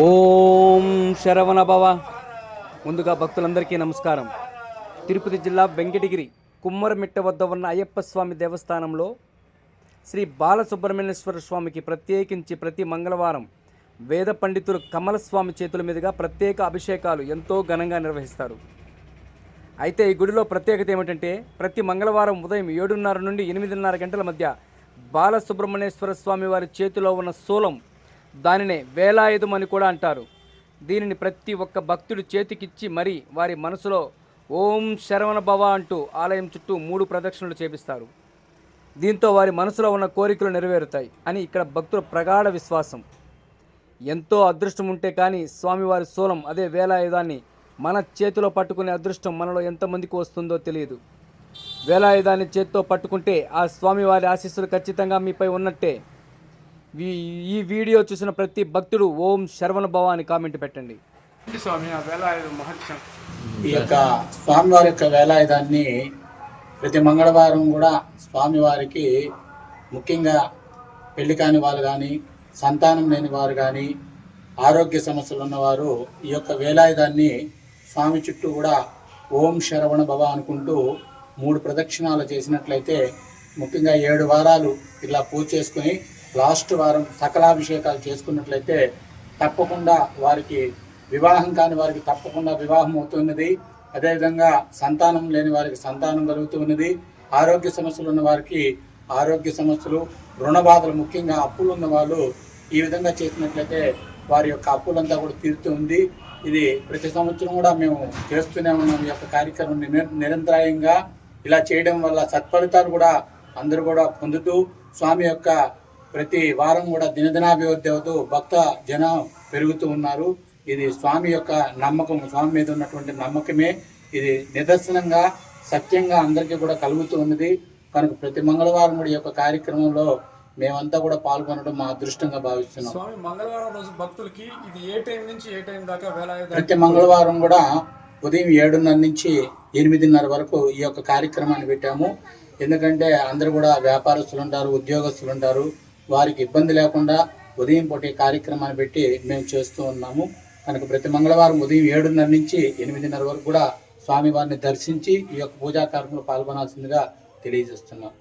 ఓం శరవణ భవ ముందుగా భక్తులందరికీ నమస్కారం. తిరుపతి జిల్లా వెంకటగిరి కుమ్మరమిట్ట వద్ద ఉన్న అయ్యప్ప స్వామి దేవస్థానంలో శ్రీ బాలసుబ్రహ్మణ్యేశ్వర స్వామికి ప్రత్యేకించి ప్రతి మంగళవారం వేద పండితులు కమలస్వామి చేతుల మీదుగా ప్రత్యేక అభిషేకాలు ఎంతో ఘనంగా నిర్వహిస్తారు. అయితే ఈ గుడిలో ప్రత్యేకత ఏమిటంటే ప్రతి మంగళవారం ఉదయం ఏడున్నర నుండి ఎనిమిదిన్నర గంటల మధ్య బాలసుబ్రహ్మణ్యేశ్వర స్వామి వారి చేతిలో ఉన్న శూలం దానినే వేలాయుధం అని కూడా అంటారు. దీనిని ప్రతి ఒక్క భక్తుడు చేతికిచ్చి మరీ వారి మనసులో ఓం శరవణ భవ అంటూ ఆలయం చుట్టూ మూడు ప్రదక్షిణలు చేపిస్తారు. దీంతో వారి మనసులో ఉన్న కోరికలు నెరవేరుతాయి అని ఇక్కడ భక్తుల ప్రగాఢ విశ్వాసం. ఎంతో అదృష్టం ఉంటే కానీ స్వామివారి శూలం అదే వేలాయుధాన్ని మన చేతిలో పట్టుకునే అదృష్టం మనలో ఎంతమందికి వస్తుందో తెలియదు. వేలాయుధాన్ని చేతితో పట్టుకుంటే ఆ స్వామివారి ఆశీస్సులు ఖచ్చితంగా మీపై ఉన్నట్టే ఈ- ఈ వీడియో చూసిన ప్రతి భక్తుడు ఓం శరవణ భవ అని కామెంట్ పెట్టండి. స్వామి ఆ వేలాయుధ మహత్యం ఈ యొక్క స్వామివారి యొక్క వేలాయుధాన్ని ప్రతి మంగళవారం కూడా స్వామివారికి ముఖ్యంగా పెళ్ళి కాని వాళ్ళు కానీ సంతానం లేని వారు కానీ ఆరోగ్య సమస్యలు ఉన్నవారు ఈ యొక్క వేలాయుధాన్ని స్వామి చుట్టూ కూడా ఓం శరవణ భవ అనుకుంటూ మూడు ప్రదక్షిణాలు చేసినట్లయితే ముఖ్యంగా ఏడు వారాలు ఇలా పూజ చేసుకుని లాస్ట్ వారం సకలాభిషేకాలు చేసుకున్నట్లయితే తప్పకుండా వారికి వివాహం కాని వారికి తప్పకుండా వివాహం అవుతున్నది. అదేవిధంగా సంతానం లేని వారికి సంతానం కలుగుతూ ఉన్నది ఆరోగ్య సమస్యలు ఉన్న వారికి ఆరోగ్య సమస్యలు రుణ బాధలు ముఖ్యంగా అప్పులు ఉన్న వాళ్ళు ఈ విధంగా చేసినట్లయితే వారి యొక్క అప్పులంతా కూడా తీరుతూ ఉంది. ఇది ప్రతి సంవత్సరం కూడా మేము చేస్తూనే ఉన్నాం. ఈ యొక్క కార్యక్రమం నిరంతరాయంగా ఇలా చేయడం వల్ల సత్ఫలితాలు కూడా అందరూ కూడా పొందుతూ స్వామి యొక్క ప్రతి వారం కూడా దినదినాభివృద్ధి అవుతూ భక్త జనం పెరుగుతూ ఉన్నారు. ఇది స్వామి యొక్క నమ్మకం స్వామి మీద ఉన్నటువంటి నమ్మకమే. ఇది నిదర్శనంగా సత్యంగా అందరికీ కూడా కలుగుతూ ఉన్నది. కనుక ప్రతి మంగళవారం కూడా ఈ యొక్క కార్యక్రమంలో మేమంతా కూడా పాల్గొనడం మా అదృష్టంగా భావిస్తున్నాం. స్వామి మంగళవారం రోజు భక్తులకి ఇది ఏ టైం నుంచి ఏ టైం దాకా ప్రతి మంగళవారం కూడా ఉదయం ఏడున్నర నుంచి ఎనిమిదిన్నర వరకు ఈ యొక్క కార్యక్రమాన్ని పెట్టాము. ఎందుకంటే అందరూ కూడా వ్యాపారస్తులు ఉంటారు ఉద్యోగస్తులు ఉంటారు. వారికి ఇబ్బంది లేకుండా ఉదయం పూట కార్యక్రమాన్ని పెట్టి మేము చేస్తూ ఉన్నాము. కనుక ప్రతి మంగళవారం ఉదయం ఏడున్నర నుంచి ఎనిమిదిన్నర వరకు కూడా స్వామివారిని దర్శించి ఈ యొక్క పూజా కార్యక్రమంలో పాల్గొనాల్సిందిగా తెలియజేస్తున్నాం.